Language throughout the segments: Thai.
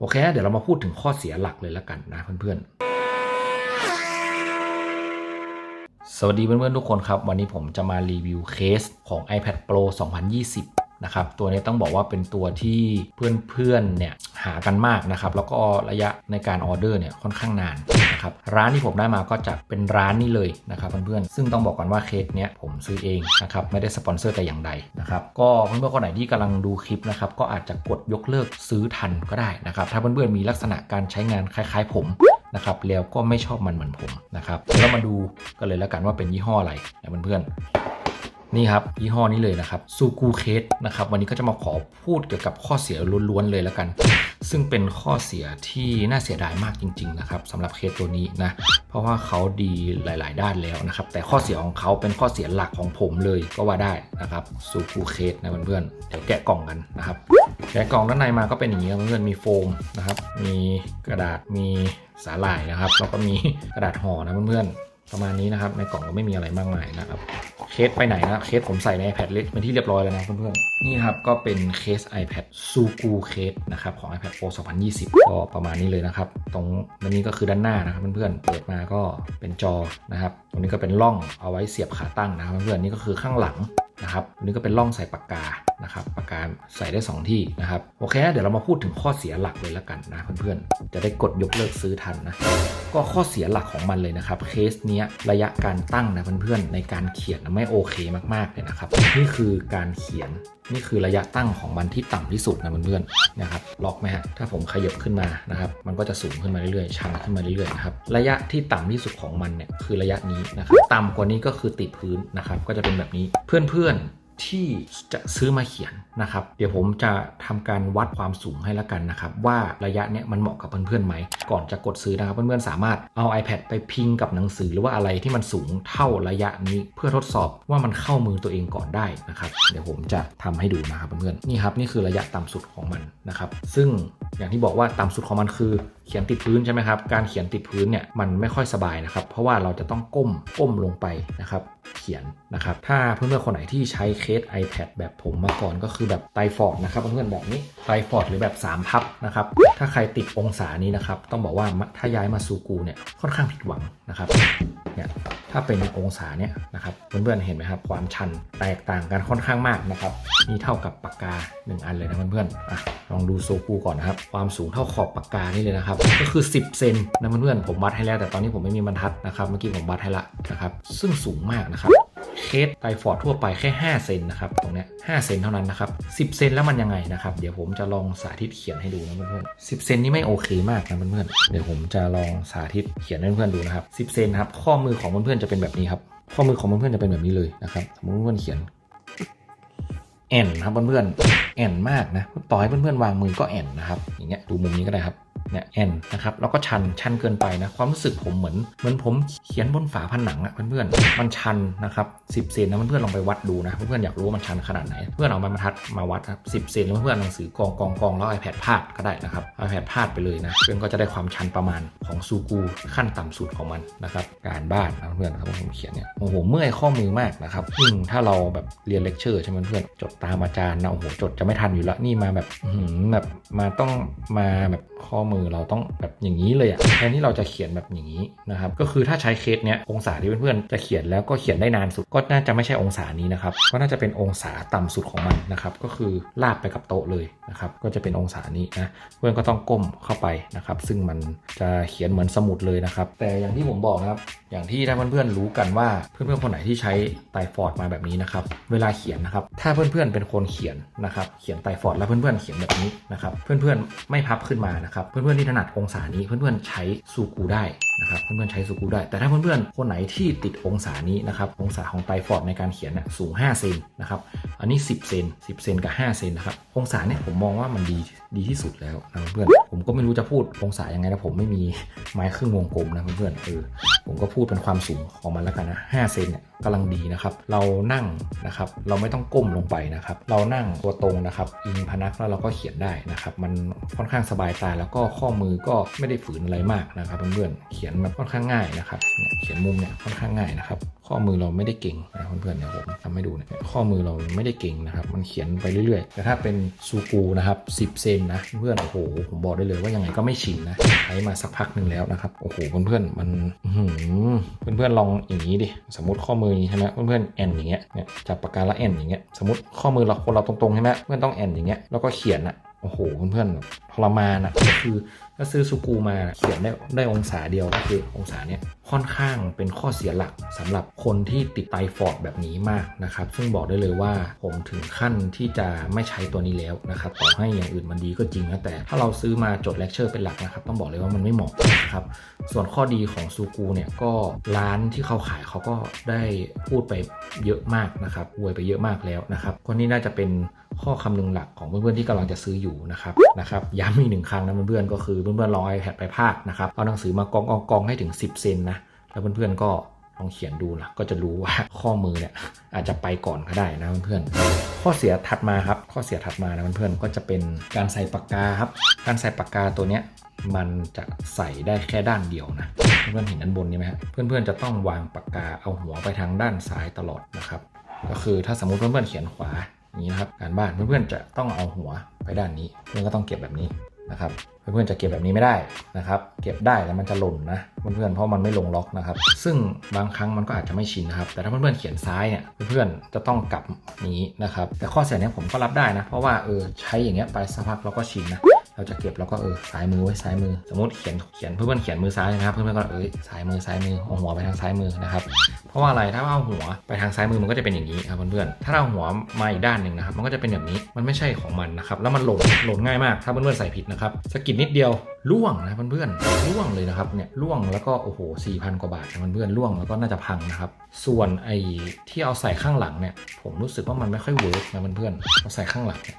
โอเค เดี๋ยวเรามาพูดถึงข้อเสียหลักเลยละกันนะเพื่อนๆ สวัสดีเพื่อนๆทุกคนครับ วันนี้ผมจะมารีวิวเคสของ iPad Pro 2020 นะครับตัวนี้ต้องบอกว่าเป็นตัวที่เพื่อนๆเนี่ยหากันมากนะครับแล้วก็ระยะในการออเดอร์เนี่ยค่อนข้างนานนะครับร้านที่ผมได้มาก็จะเป็นร้านนี้เลยนะครับเพื่อนๆซึ่งต้องบอกก่อนว่าเคสเนี้ยผมซื้อเองนะครับไม่ได้สปอนเซอร์แต่อย่างใดนะครับก็เพื่อนๆคนไหนที่กำลังดูคลิปนะครับก็อาจจะกดยกเลิกซื้อทันก็ได้นะครับถ้าเพื่อนๆมีลักษณะการใช้งานคล้าย ๆ ผมนะครับแล้วก็ไม่ชอบมันเหมือนผมนะครับเดี๋ยวมาดูกันเลยแล้วกันว่าเป็นยี่ห้ออะไรนะเพื่อนๆ นี่ครับยี่ห้อนี้เลยนะครับซูกูเคสนะครับวันนี้ก็จะมาขอพูดเกี่ยวกับข้อเสียล้วนๆเลยแล้วกัน ซึ่งเป็นข้อเสียที่น่าเสียดายมากจริง ๆ นะครับสำหรับเคสตัวนี้นะเพราะว่าเขาดีหลาย ๆ ด้านแล้วนะครับแต่ข้อเสียของเขาเป็นข้อเสียหลักของผมเลยก็ว่าได้นะครับซูกูเคสนะเพื่อนๆเดี๋ยวแกะกล่องกันนะครับแกะกล่องด้านในมาก็เป็นอย่างนี้เพื่อนๆมีโฟมนะครับมีกระดาษมีสาหร่ายนะครับแล้วก็มีกระดาษห่อนะเพื่อนๆ ประมาณนี้นะครับ ในกล่องก็ไม่มีอะไรมากมายนะครับ เคสไปไหนนะเคสผมใส่ใน iPad เล็กเป็นที่เรียบร้อยแล้วนะเพื่อนๆ นี่ครับ ก็เป็นเคส iPad s u k u เคสนะครับ ของ iPad Pro 2020 ก็ประมาณนี้เลยนะครับ ตรงอันนี้ก็คือด้านหน้านะครับเพื่อนๆ เปิดมาก็เป็นจอนะครับ ตรงนี้ก็เป็นร่องเอาไว้เสียบขาตั้งนะครับเพื่อนๆ นี่ก็คือข้างหลังนะครับนนี้ก็เป็นร่องใส่ปากกานะครับปากกาใส่ได้ 2 ที่นะครับโอเคเดี๋ยวเรามาพูดถึงข้อเสียหลักเลยละกันนะเพื่อนๆ จะได้กดยกเลิกซื้อทันนะก็ข้อเสียหลักของมันเลยนะครับเคสเนี้ยระยะการตั้งนะเพื่อนๆในการเขียนนะไม่โอเคมากๆเลยนะครับนี่คือการเขียนนี่คือระยะตั้งของมันที่ต่ำที่สุดนะเพื่อนๆนะครับล็อกไหมฮะถ้าผมขยับขึ้นมานะครับมันก็จะสูงขึ้นมาเรื่อยๆชันขึ้นมาเรื่อยๆนะครับระยะที่ต่ำที่สุดของมันเนี่ยคือระยะนี้นะครับต่ำกว่านี้ก็คือติดพื้นนะครับก็จะเป็นแบบนี้เพื่อนๆ ที่จะซื้อมาเขียนนะครับ เดี๋ยวผมจะทำการวัดความสูงให้ละกันนะครับ ว่าระยะเนี้ยมันเหมาะกับเพื่อนๆไหม ก่อนจะกดซื้อนะครับ เพื่อนๆสามารถเอา iPad ไปพิงกับหนังสือหรือว่าอะไรที่มันสูงเท่าระยะนี้ เพื่อทดสอบว่ามันเข้ามือตัวเองก่อนได้นะครับ เดี๋ยวผมจะทำให้ดูนะครับเพื่อนๆนี่ครับนี่คือระยะต่ำสุดของมันนะครับ ซึ่งอย่างที่บอกว่าต่ำสุดของมันคือ เขียนติดพื้นใช่ไหมครับ การเขียนติดพื้นเนี่ยมันไม่ค่อยสบายนะครับ เพราะว่าเราจะต้องก้มก้มลงไปนะครับ เขียนนะครับ ถ้าเพื่อนๆคนไหนที่ใช้เคส iPad แบบผมมาก่อนก็คือแบบไตฟอร์ดนะครับเพื่อนๆแบบนี้ไตฟอร์ดหรือแบบ 3 พับนะครับ ถ้าใครติดองศานี้นะครับ ต้องบอกว่าถ้าย้ายมาซูกูเนี่ยค่อนข้างผิดหวังนะครับ เนี่ยถ้าเป็นองศาเนี่ยนะครับเพื่อนๆเห็นไหมครับความชันแตกต่างกันค่อนข้างมากนะครับนี่เท่ากับปากกา 1 อันเลยนะเพื่อนๆอะลองดูโซกูก่อนนะครับความสูงเท่าขอบปากกานี่เลยนะครับก็คือ 10 เซนนะเพื่อนๆผมวัดให้แล้ว แต่ตอนนี้ผมไม่มีบรรทัดนะครับเมื่อกี้ผมวัดให้ละนะครับซึ่งสูงมากนะครับ เคสไตฟอร์ดทั่วไปแค่ 5 เซนนะครับ ตรงเนี้ย5เซนเท่านั้นนะครับ 10 เซนแล้วมันยังไงนะครับ เดี๋ยวผมจะลองสาธิตเขียนให้ดูนะเพื่อนๆ10 เซนนี่ไม่โอเคมากนะเพื่อนๆเดี๋ยวผมจะลองสาธิตเขียนให้เพื่อนๆดูนะครับ 10 เซนครับ ข้อมือของเพื่อนๆจะเป็นแบบนี้ครับ ข้อมือของเพื่อนๆจะเป็นแบบนี้เลยนะครับสมมติเพื่อนๆเขียนแอนครับเพื่อนๆแอนมากนะต่อให้เพื่อนๆวางมือก็แอนนะครับอย่างเงี้ยดูมุมนี้ก็ได้ครับ เนี่ยแอนนะครับแล้วก็ชันชันเกินไปนะความรู้สึกผมเหมือนเหมือนผมเขียนบนฝาผนังอะเพื่อนๆมันชันนะครับ10เซนนะเพื่อนๆลองไปวัดดูนะเพื่อนๆอยากรู้ว่ามันชันขนาดไหน เพื่อนเอาไม้บรรทัดมาวัดครับ10เซนแล้วเพื่อนๆหนังสือกองกองกองแล้ว iPad พาดก็ได้นะครับ iPad พาดไปเลยนะเพื่อนก็จะได้ความชันประมาณของซูกูขั้นต่ำสุดของมันนะครับการบ้านนะเพื่อนๆครับผมเขียนเนี่ยโอ้โหเมื่อยข้อมือมากนะครับยิ่งถ้าเราแบบเรียนเลคเชอร์ใช่ไหมเพื่อนจดตามอาจารย์นะโอ้โหจดจะไม่ทันอยู่ล้วนี่มาแบบแบบมาต้องมาแบบข้อมือเราต้องแบบอย่างนี้เลยอะแทนที่เราจะเขียนแบบอย่างนี้นะครับ ก็คือถ้าใช้เคสเนี้ยองศาที่เพื่อนๆจะเขียนแล้วก็เขียนได้นานสุด ก็น่าจะไม่ใช่องศานี้นะครับ ก็น่าจะเป็นองศาต่ำสุดของมันนะครับ ก็คือลาดไปกับโต๊ะเลยนะครับ ก็จะเป็นองศานี้นะ เพื่อนก็ต้องก้มเข้าไปนะครับ ซึ่งมันจะเขียนเหมือนสมุดเลยนะครับ แต่อย่างที่ผมบอกนะครับอย่างที่ถ้าเพื่อนๆรู้กันว่าเพื่อนๆคนไหนที่ใช้ไตฟอร์ดมาแบบนี้นะครับเวลาเขียนนะครับถ้าเพื่อนๆเป็นคนเขียนนะครับเขียนไตฟอร์ดแล้วเพื่อนๆเขียนแบบนี้นะครับเพื่อนๆไม่พับขึ้นมานะครับเพื่อนๆที่ถนัดองศานี้เพื่อนๆใช้ซูกูได้ นะครับเพื่อนๆใช้ซูกูได้ แต่ถ้าเพื่อนๆคนไหนที่ติดองศานี้นะครับองศาของไตฟอร์ดในการเขียนน่ะสูง 5 เซนนะครับอันนี้ 10 เซน10 เซนกับ 5 เซนนะครับองศาเนี่ยผมมองว่ามันดีดีที่สุดแล้วนะเพื่อนๆผมก็ไม่รู้จะพูดองศายังไงนะผมไม่มีไม้ครึ่งวงกลมนะเพื่อนๆเออผมก็พูดเป็นความสูงของมันแล้วกันนะ5เซนเนี่ยกำลังดีนะครับ เรานั่งนะครับเราไม่ต้องก้มลงไปนะครับ เรานั่งตัวตรงนะครับอิงพนักแล้วเราก็เขียนได้นะครับ มันค่อนข้างสบายตาแล้วก็ข้อมือก็ไม่ได้ฝืนอะไรมากนะครับเพื่อนๆเขียขียนมันค่อนข้างง่ายนะครับเนี่ยเขียนมุมเนี่ยค่อนข้างง่ายนะครับ ข้อมือเราไม่ได้เก่งนะเพื่อนๆเดี๋ยผมทำให้ดูเนี่ยข้อมือเราไม่ได้เก่งนะครับ มันเขียนไปเรื่อยๆ แต่ถ้าเป็นซูกูนะครับ10เซนนะเพื่อนๆโอ้โหผมบอกได้เลยว่ายังไงก็ไม่ชินนะใช้มาสักพักหนึ่งแล้วนะครับโอ้โหเพื่อนๆมันหือเพื่อนๆลองอย่างนี้ดิสมมติข้อมือใช่ไหมเพื่อนๆแอนอย่างเงี้ยเนี่ยจับปากกาแล้วแอนอย่างเงี้ยสมมติข้อมือเราคนเราตรงๆใช่ไหมเพื่อนต้องแอนอย่างเงี้ยแล้วก็เขียนอะ อ้โหเพื่อนๆทรมานอะก็คือถ้าซื้อสุกูมาเขียนได้ได้องศาเดียวก็คือองศาเนี้ย ค่อนข้างเป็นข้อเสียหลักสำหรับคนที่ติดไตฟอร์ดแบบนี้มากนะครับ ซึ่งบอกได้เลยว่าผมถึงขั้นที่จะไม่ใช้ตัวนี้แล้วนะครับต่อให้อย่างอื่นมันดีก็จริงนะแต่ ถ้าเราซื้อมาจดเลคเชอร์เป็นหลักนะครับ ต้องบอกเลยว่ามันไม่เหมาะนะครับส่วนข้อดีของซูกูเนี่ยก็ร้านที่เขาขายเขาก็ได้พูดไปเยอะมากนะครับอวยไปเยอะมากแล้วนะครับก็นี่น่าจะเป็นข้อคำนึงหลักของเพื่อนๆที่กำลังจะซื้ออยู่นะครับนะครับย้ำอีกหนึ่งครั้งนะเพื่อนๆก็คือเพื่อนๆลอง iPad ไปภาคนะครับเอาหนังสือมากองกองกองให้ถึง 10 เซนนะ แล้วเพื่อนๆก็ลองเขียนดูนะก็จะรู้ว่าข้อมือเนี่ยอาจจะไปก่อนก็ได้นะเพื่อนๆข้อเสียถัดมาครับ ข้อเสียถัดมานะเพื่อนๆก็จะเป็นการใส่ปากกาครับ การใส่ปากกาตัวเนี้ยมันจะใส่ได้แค่ด้านเดียวนะเพื่อนๆเห็นด้านบนนี้ไหมฮะเพื่อนๆจะต้องวางปากกาเอาหัวไปทางด้านซ้ายตลอดนะครับ ก็คือถ้าสมมติเพื่อนๆเขียนขวาอย่างนี้นะครับการบ้านเพื่อนๆจะต้องเอาหัวไปด้านนี้เพื่อนก็ต้องเก็บแบบนี้ นะครับเพื่อนๆจะเก็บแบบนี้ไม่ได้นะครับ เก็บได้แต่มันจะหล่นนะเพื่อนๆเพราะมันไม่ลงล็อกนะครับ ซึ่งบางครั้งมันก็อาจจะไม่ชินนะครับ แต่ถ้าเพื่อนๆเขียนซ้ายเนี่ยเพื่อนๆจะต้องกลับนี้นะครับ แต่ข้อเสียเนี้ยผมก็รับได้นะ เพราะว่าเออใช้อย่างเงี้ยไปสักพักเราก็ชินนะ เราจะเก็บแล้วก็เออซ้ายมือไว้ซ้ายมือ สมมติเขียนเขียนเพื่อนเขียนมือซ้ายนะครับ เพื่อนๆก็เออซ้ายมือซ้ายมือเอาหัวไปทางซ้ายมือนะครับเพราะว่าอะไรถ้าเอาหัวไปทางซ้ายมือมันก็จะเป็นอย่างนี้ครับเพื่อนๆถ้าเราหัวมาอีกด้านหนึ่งนะครับ มันก็จะเป็นแบบนี้มันไม่ใช่ของมันนะครับแล้วมันหล่นหล่นง่ายมาก ถ้าเพื่อนๆใส่ผิดนะครับสกิดนิดเดียวล่วงนะเพื่อนๆล่วงเลยนะครับเนี่ยล่วงแล้วก็โอ้โหสี่พันกว่าบาทนะเพื่อนๆล่วงแล้วก็น่าจะพังนะครับส่วนไอ้ที่เอาใส่ข้างหลังเนี่ยผมรู้สึกว่ามันไม่ค่อยเวิร์กนะเพื่อนๆเอาใส่ข้างหลังเนี่ย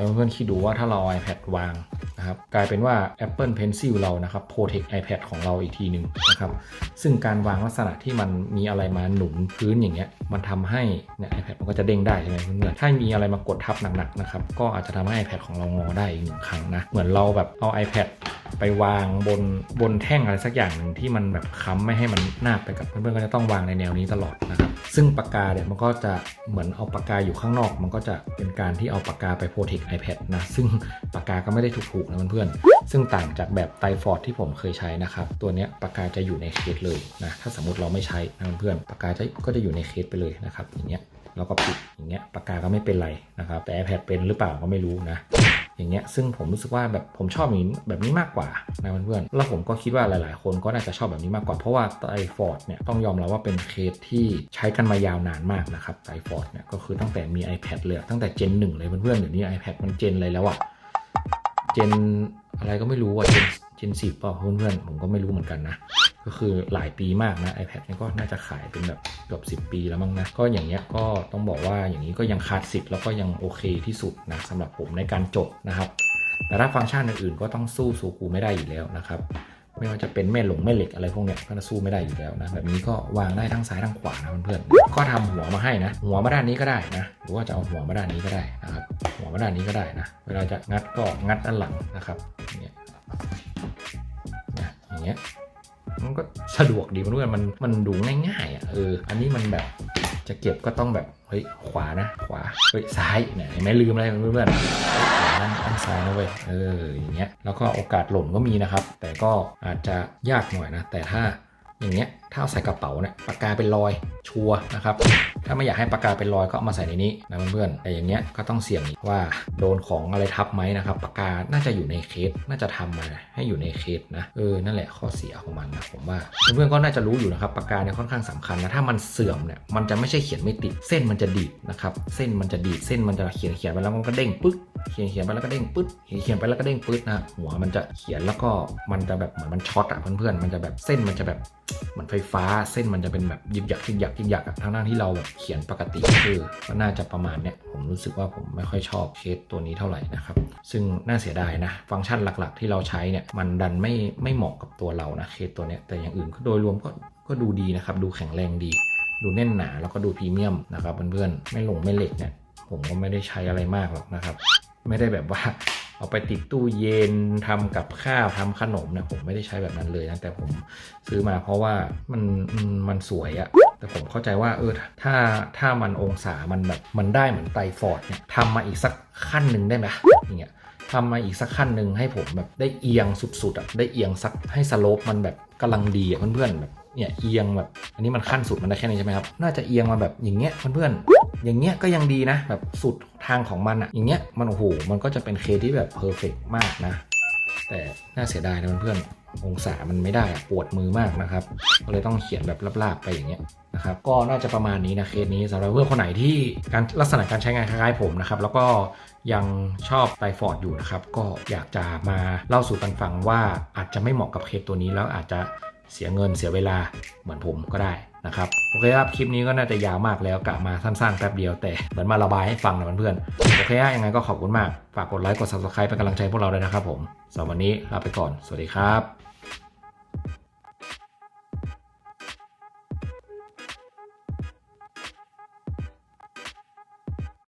แล้วเพื่อนๆคิดดูว่าถ้าเรา iPad วางนะครับกลายเป็นว่า Apple Pencil เรานะครับ protect iPad ของเราอีกทีหนึ่งนะครับซึ่งการวางลักษณะที่มันมีอะไรมาหนุนพื้นอย่างเงี้ยมันทำให้เนี่ย iPad มันก็จะเด้งได้ใช่ไหมเพื่อนๆถ้ามีอะไรมากดทับหนักๆนะครับก็อาจจะทำให้ iPad ของเรางอได้อีกหนึ่งครั้งนะเหมือนเราแบบเอา iPad ไปวางบนบนแท่งอะไรสักอย่างหนึ่งที่มันแบบค้ำไม่ให้มันนาบไปกับเพื่อนๆก็จะต้องวางในแนวนี้ตลอดนะครับซึ่งปากกาเนี่ยมันก็จะเหมือนเอาปากกาอยู่ข้างนอก มันก็จะเป็นการที่เอาปากกาไปโปรเทค iPad นะซึ่งปากกาก็ไม่ได้ถูกๆนะเพื่อนๆซึ่งต่างจากแบบไตฟอร์ดที่ผมเคยใช้นะครับตัวเนี้ยปากกาจะอยู่ในเคสเลยนะถ้าสมมติเราไม่ใช้นะเพื่อนๆปากกาจะก็จะอยู่ในเคสไปเลยนะครับอย่างเงี้ยแล้วก็ปิดอย่างเงี้ยปากกาก็ไม่เป็นไรนะครับแต่ iPad เป็นหรือเปล่าก็ไม่รู้นะ อย่างเงี้ยซึ่งผมรู้สึกว่าแบบผมชอบแบบนี้มากกว่านะเพื่อนๆแล้วผมก็คิดว่าหลาย ๆ คนก็น่าจะชอบแบบนี้มากกว่าเพราะว่าไตฟอร์ดเนี่ยต้องยอมรับว่าเป็นเคสที่ใช้กันมายาวนานมากนะครับไตฟอร์ดเนี่ยก็คือตั้งแต่มี iPad เลยตั้งแต่เจนหนึ่งเลยเพื่อนๆเดี๋ยวนี้ iPad มันเจนอะไรแล้วอะเจนอะไรก็ไม่รู้ว่าเจนเจนสิบเปล่าเพื่อนๆผมก็ไม่รู้เหมือนกันนะ ก็คือหลายปีมากนะ iPad นี่ก็น่าจะขายเป็นแบบเกือบ10 ปีแล้วมั้งนะ ก็อย่างเงี้ยก็ต้องบอกว่าอย่างนี้ก็ยังคลาสสิกแล้วก็ยังโอเคที่สุดนะสำหรับผมในการจดนะครับ แต่ถ้าฟังก์ชันอื่นๆ ก็ต้องสู้ซูกูไม่ได้อยู่แล้วนะครับไม่ว่าจะเป็นแม่หลงแม่เหล็กอะไรพวกเนี้ยก็สู้ไม่ได้อยู่แล้วนะแบบนี้ก็วางได้ทั้งซ้ายทั้งขวานะเพื่อนๆก็ทำหัวมาให้นะ หัวมาด้านนี้ก็ได้นะ หรือว่าจะเอาหัวมาด้านนี้ก็ได้นะครับ หัวมาด้านนี้ก็ได้นะ เวลาจะงัดก็งัดด้านหลังนะครับอย่างเงี้ยอย่างเงี้ย มันก็สะดวกดีมันด้วยมันมันดูง่ายๆอะเอออันนี้มันแบบจะเก็บก็ต้องแบบเฮ้ยขวานะ ขวาเฮ้ยซ้ายเนี่ยเห็นไหม่ลืมอะไรเพื่อนด้านด้านซ้ายนะเว้ย เออ อย่างเงี้ย แล้วก็โอกาสหล่นก็มีนะครับ แต่ก็อาจจะยากหน่อยนะ แต่ถ้าอย่างเงี้ย ถ้าใส่กระเป๋าเนี่ย ปากกาเป็นรอยชัวนะครับ ถ้าไม่อยากให้ปากกาเป็นรอยก็เอามาใส่ในนี้นะเพื่อนๆแต่อย่างเงี้ยก็ต้องเสี่ยงว่าโดนของอะไรทับไหมนะครับปากกาน่าจะอยู่ในเคสน่าจะทำมาให้อยู่ในเคสนะเออนั่นแหละข้อเสียของมันนะผมว่าเพื่อนๆก็น่าจะรู้อยู่นะครับปากกาเนี่ยค่อนข้างสำคัญนะถ้ามันเสื่อมเนี่ยมันจะไม่ใช่เขียนไม่ติดเส้นมันจะดีดนะครับเส้นมันจะดีดเส้นมันจะเขียนเขียนไปแล้วมันก็เด้งปึ๊กเขียนเขียนไปแล้วก็เด้งปึ๊ดเขียนเขียนไปแล้วก็เด้งปึ๊ดนะหัวมันจะเขียนแล้วก็มันจะแบบเหมือนมันช็อตอะเพื่อนๆมันจะแบบเส้นมันจะแบบ เหมือนไฟฟ้าเส้นมันจะเป็นแบบยิบยักยิบยักยิบยักทั้งนั้นที่เราแบบเขียนปกติคือก็น่าจะประมาณเนี้ยผมรู้สึกว่าผมไม่ค่อยชอบเคสตัวนี้เท่าไหร่นะครับ ซึ่งน่าเสียดายนะ ฟังก์ชันหลักๆ ที่เราใช้เนี่ยมันดันไม่ไม่เหมาะกับตัวเรานะเคสตัวเนี้ยแต่อย่างอื่นก็โดยรวมก็ก็ดูดีนะครับ ดูแข็งแรงดี ดูแน่นหนาแล้วก็ดูพรีเมียมนะครับเพื่อนๆไม่หลงไม่เหล็กเนี่ยผมก็ไม่ได้ใช้อะไรมากหรอกนะครับ ไม่ได้แบบว่า เอาไปติดตู้เย็นทำกับข้าวทำขนมนะผมไม่ได้ใช้แบบนั้นเลยนะแต่ผมซื้อมาเพราะว่ามันมันสวยอะแต่ผมเข้าใจว่าเออถ้าถ้ามันองศามันแบบมันได้เหมือนไตฟอร์ดเนี่ยทำมาอีกสักขั้นหนึ่งได้ไหมอย่างเงี้ยทำมาอีกสักขั้นหนึ่งให้ผมแบบได้เอียงสุดๆอะได้เอียงสักให้สโลปมันแบบกำลังดีอะเพื่อนๆแบบ เนี่ยเอียงแบบ อันนี้มันขั้นสุดมันได้แค่นี้ใช่ไหมครับ น่าจะเอียงมาแบบอย่างเงี้ยเพื่อนๆ อย่างเงี้ยก็ยังดีนะ แบบสุดทางของมันอะอย่างเงี้ยมันโอ้โหมันก็จะเป็นเคที่แบบเพอร์เฟกมากนะ แต่น่าเสียดายนะเพื่อนๆองศามันไม่ได้ปวดมือมากนะครับ ก็เลยต้องเขียนแบบลาบๆไปอย่างเงี้ยนะครับก็น่าจะประมาณนี้นะเคสนี้สำหรับเพื่อนคนไหนที่การลักษณะการใช้งานคล้ายๆผมนะครับ แล้วก็ยังชอบไตฟอร์ดอยู่นะครับ ก็อยากจะมาเล่าสู่กันฟังว่าอาจจะไม่เหมาะกับเคสตัวนี้แล้วอาจจะ เสียเงินเสียเวลาเหมือนผมก็ได้นะครับโอเคครับ คลิปนี้ก็น่าจะยาวมากแล้วกะมาสั้นๆแป๊บเดียวแต่เหมือนมาระบายให้ฟังนะเพื่อนๆโอเคฮะยังไงก็ขอบคุณมาก ฝากกดไลค์กด subscribe เป็นกำลังใจพวกเราด้วยนะครับผมสำหรับวันนี้ลาไปก่อน สวัสดีครับ